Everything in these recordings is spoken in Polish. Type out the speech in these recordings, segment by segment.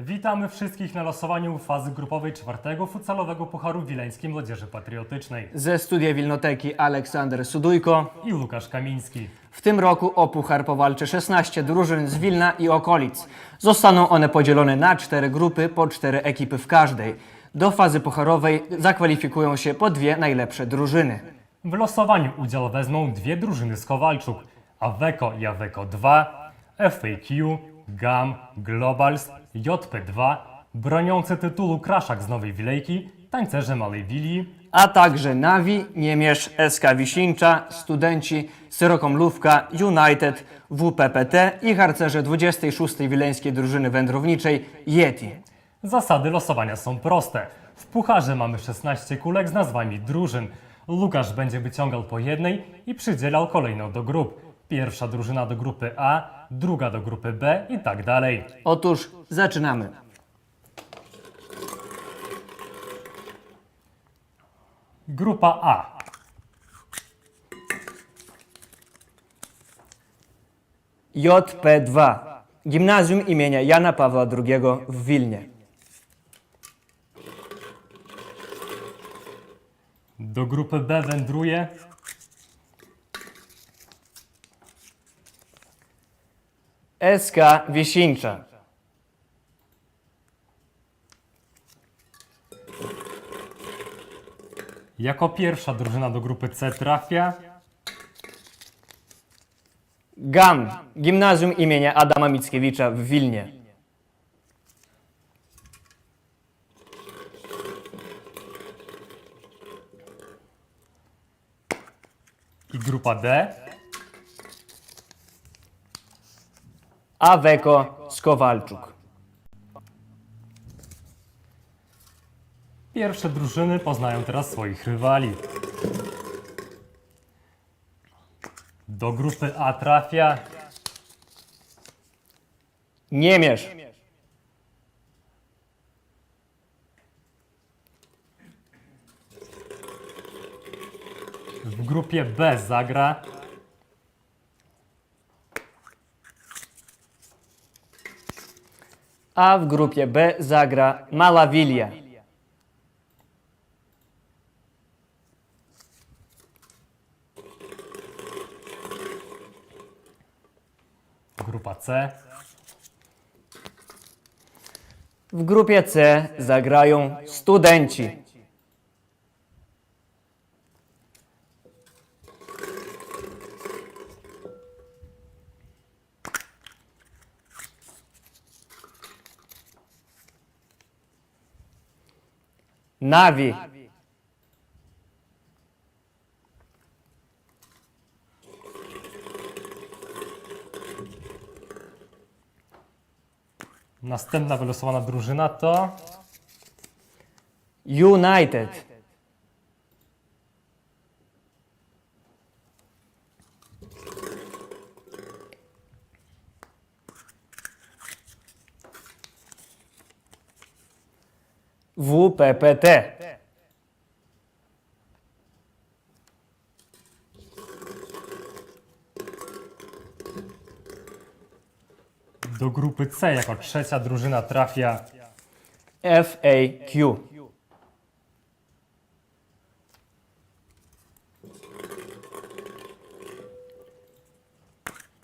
Witamy wszystkich na losowaniu fazy grupowej czwartego futsalowego Pucharu Wileńskiej Młodzieży Patriotycznej. Ze studia Wilnoteki Aleksander Sudujko. I Łukasz Kamiński. W tym roku o puchar powalczy 16 drużyn z Wilna i okolic. Zostaną one podzielone na cztery grupy, po cztery ekipy w każdej. Do fazy pucharowej zakwalifikują się po dwie najlepsze drużyny. W losowaniu udział wezmą dwie drużyny z Kowalczuk, Aveco i Aveco 2, FAQ, GAM, Globals, JP2, broniący tytułu Kraszak z Nowej Wilejki, tańcerze Małej Wilii, A także Nawi, Niemierz, SK Wisińcza, Studenci, Syrokomlówka, United, WPPT i harcerze 26. Wileńskiej Drużyny Wędrowniczej Yeti. Zasady losowania są proste. W pucharze mamy 16 kulek z nazwami drużyn. Łukasz będzie wyciągał po jednej i przydzielał kolejną do grup. Pierwsza drużyna do grupy A, druga do grupy B i tak dalej. Otóż zaczynamy. Grupa A. JP2. Gimnazjum imienia Jana Pawła II w Wilnie. Do grupy B wędruje SK Wisińcza. jako pierwsza drużyna do grupy C trafia GAM. Gimnazjum imienia Adama Mickiewicza w Wilnie. i grupa D Aweko Skowalczuk. Pierwsze drużyny poznają teraz swoich rywali. Do grupy A trafia Niemierz. w grupie B zagra A w grupie B zagra Mala Wilia. grupa C W grupie C zagrają Studenci. Nawi. Następna wylosowana drużyna to United. WPPT. do grupy C jako trzecia drużyna trafia FAQ.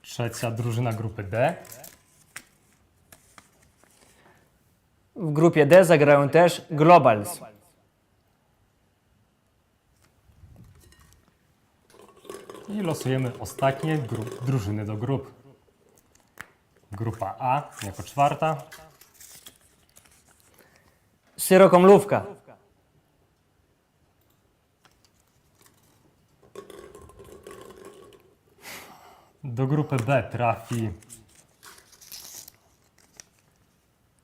trzecia drużyna grupy D W grupie D zagrają też Globals. i losujemy ostatnie gru- drużyny do grup. Grupa A jako czwarta Syrokomlówka. do grupy B trafi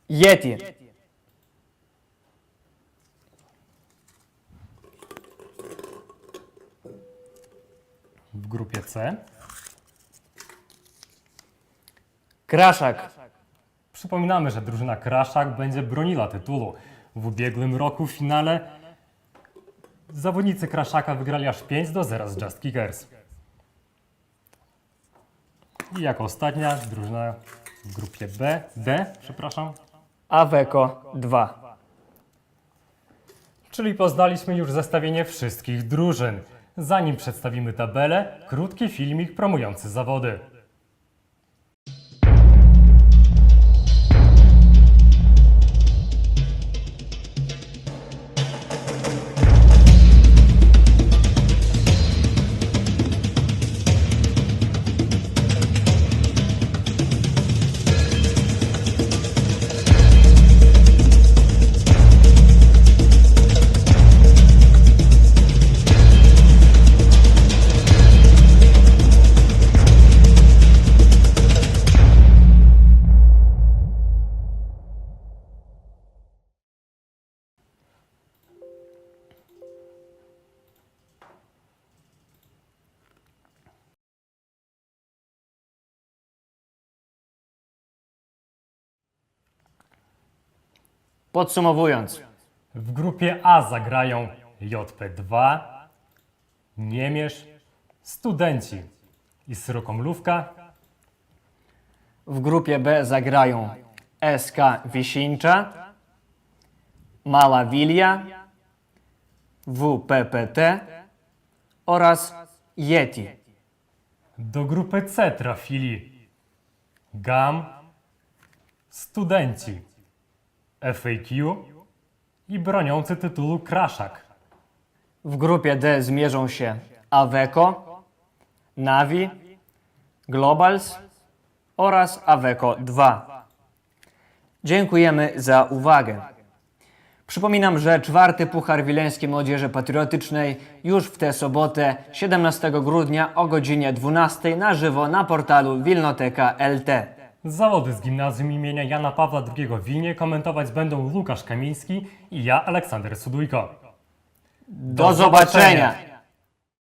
Yeti. Grupie C Kraszak. Przypominamy, że drużyna Kraszak będzie broniła tytułu. W ubiegłym roku w finale zawodnicy Kraszaka wygrali aż 5 do 0 z Just Kickers. I jako ostatnia drużyna w grupie B, D, przepraszam, Aweko 2. Czyli poznaliśmy już zestawienie wszystkich drużyn. Zanim przedstawimy tabelę, krótki filmik promujący zawody. Podsumowując, W grupie A zagrają JP2, Niemierz, Studenci i Syrokomlówka. w grupie B zagrają SK Wisińcza, Mała Wilia, WPPT oraz Yeti. Do grupy C trafili GAM, Studenci, FAQ i broniący tytułu Kraszak. W grupie D zmierzą się Aveco, Navi, Globals oraz Aveco 2. Dziękujemy za uwagę. Przypominam, że czwarty Puchar Wileńskiej Młodzieży Patriotycznej już w tę sobotę 17 grudnia o godzinie 12 na żywo na portalu Wilnoteka LT. Zawody z gimnazjum imienia Jana Pawła II w Wilnie komentować będą Łukasz Kamiński i ja, Aleksander Sudujko. Do zobaczenia!